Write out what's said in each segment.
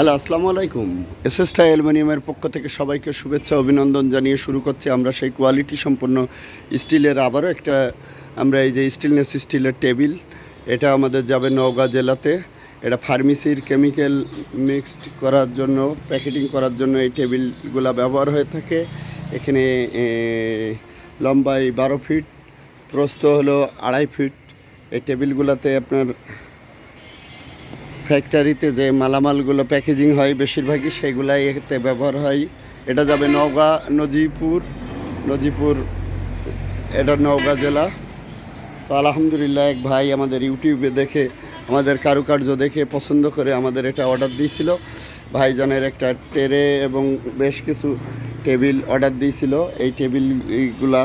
Hello, আসসালামু আলাইকুম। এসএসটা অ্যালুমিনিয়ামের পক্ষ থেকে সবাইকে শুভেচ্ছা, অভিনন্দন জানিয়ে শুরু করছি আমরা সেই কোয়ালিটি সম্পন্ন স্টিলের আবারও একটা, আমরা এই যে স্টিলনেস স্টিলের টেবিল, এটা আমাদের যাবে নওগাঁ জেলাতে। এটা ফার্মেসির কেমিক্যাল মিক্সড করার জন্য, প্যাকেটিং করার জন্য এই টেবিলগুলো ব্যবহার হয়ে থাকে। এখানে লম্বাই বারো ফিট, প্রস্থ হলো আড়াই ফিট। এই টেবিলগুলোতে আপনার ফ্যাক্টরিতে যে মালামালগুলো প্যাকেজিং হয়, বেশিরভাগই সেগুলাই এতে ব্যবহার হয়। এটা যাবে নওগাঁ, নজিপুর নজিপুর, এটা নওগাঁ জেলা। তো আলহামদুলিল্লাহ, এক ভাই আমাদের ইউটিউবে দেখে, আমাদের কারুকার্য দেখে পছন্দ করে আমাদের এটা অর্ডার দিয়েছিল। ভাইজানের একটা টেরে এবং বেশ কিছু টেবিল অর্ডার দিয়েছিল। এই টেবিলগুলা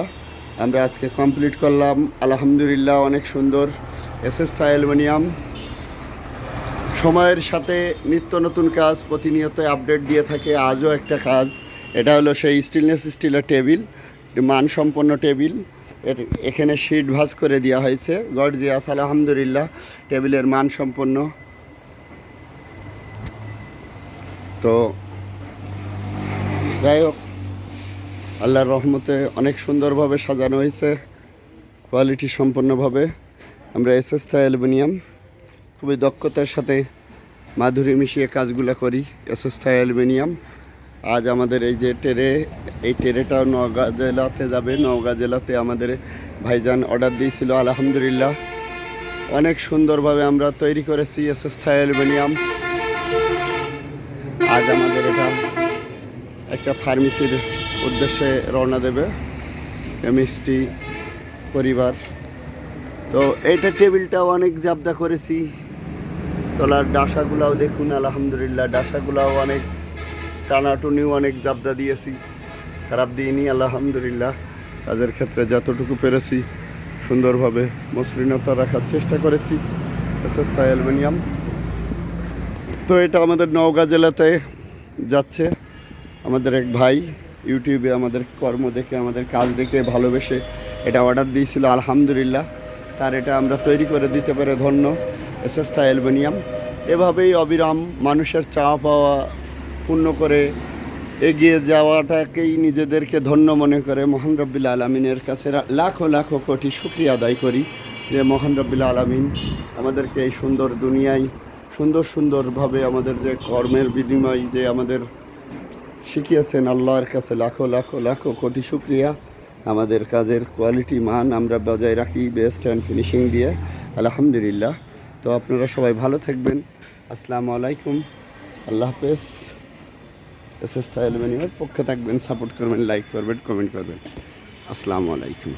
আমরা আজকে কমপ্লিট করলাম। আলহামদুলিল্লাহ, অনেক সুন্দর। এসএস অ্যালুমিনিয়াম সময়ের সাথে নিত্য নতুন কাজ প্রতিনিয়ত আপডেট দিয়ে থাকে, আজও একটা কাজ। এটা হলো সেই স্টিলনেস স্টিলের টেবিল মানসম্পন্ন টেবিলের এখানে শিট ভাজ করে দেওয়া হয়েছে। গর্জিয়াস আলহামদুলিল্লাহ টেবিলের মান সম্পন্ন তো যাই হোক, আল্লাহর রহমতে অনেক সুন্দরভাবে সাজানো হয়েছে কোয়ালিটি সম্পন্নভাবে। আমরা এস এস অ্যালুমিনিয়াম খুবই দক্ষতার সাথে মাধুরী মিশিয়ে কাজগুলো করি এসএসথাই অ্যালুমিনিয়াম। আজ আমাদের এই যে টেরে, এই টেরেটাও নওগাঁ জেলাতে যাবে। নওগাঁ জেলাতে আমাদের ভাইজান অর্ডার দিয়েছিল, আলহামদুলিল্লাহ। অনেক সুন্দরভাবে আমরা তৈরি করেছি এসএসথাই অ্যালুমিনিয়াম। আজ আমাদের এটা একটা ফার্মেসির উদ্দেশ্যে রওনা দেবে, কেমিস্ট্রি, পরিবার। তো এইটা টেবিলটাও অনেক জাবদা করেছি। তলার ডাসাগুলাও দেখুন, আলহামদুলিল্লাহ, ডাসাগুলাও অনেক টানাটুনিও অনেক জাবদা দিয়েছি। খারাপ দিইনি, আলহামদুলিল্লাহ। কাজের ক্ষেত্রে যতটুকু পেরেছি, সুন্দরভাবে মসৃণতা রাখার চেষ্টা করেছি। সস্তা অ্যালুমিনিয়াম। তো এটা আমাদের নওগাঁ জেলাতে যাচ্ছে। আমাদের এক ভাই ইউটিউবে আমাদের কর্ম দেখে, আমাদের কাজ দেখে ভালোবেসে এটা অর্ডার দিয়েছিল, আলহামদুলিল্লাহ। তার এটা আমরা তৈরি করে দিতে পারে ধন্য। এসএসটা অ্যালবেনিয়াম এভাবেই অবিরাম মানুষের চাওয়া পাওয়া পূর্ণ করে এগিয়ে যাওয়াটাকেই নিজেদেরকে ধন্য মনে করে মহান রব্বিল আলমিনের কাছে লাখো লাখো কোটি শুক্রিয়া আদায় করি যে মহান রব্বিল আলমিন আমাদেরকে এই সুন্দর দুনিয়ায় সুন্দর সুন্দরভাবে আমাদের যে কর্মের বিনিময় যে আমাদের শিখিয়েছেন আল্লাহর কাছে লাখো লাখো লাখো কোটি শুক্রিয়া। আমাদের কাজের কোয়ালিটি মান আমরা বজায় রাখি বেস্ট অ্যান্ড ফিনিশিং দিয়ে। আলহামদুলিল্লাহ। তো আপনারা সবাই ভালো থাকবেন। আসসালামু আলাইকুম। আল্লাহ হাফেজ। এস এস অ্যালুমিনিয়ামের পক্ষে থাকবেন, সাপোর্ট করবেন লাইক করবেন কমেন্ট করবেন। আসসালামু আলাইকুম।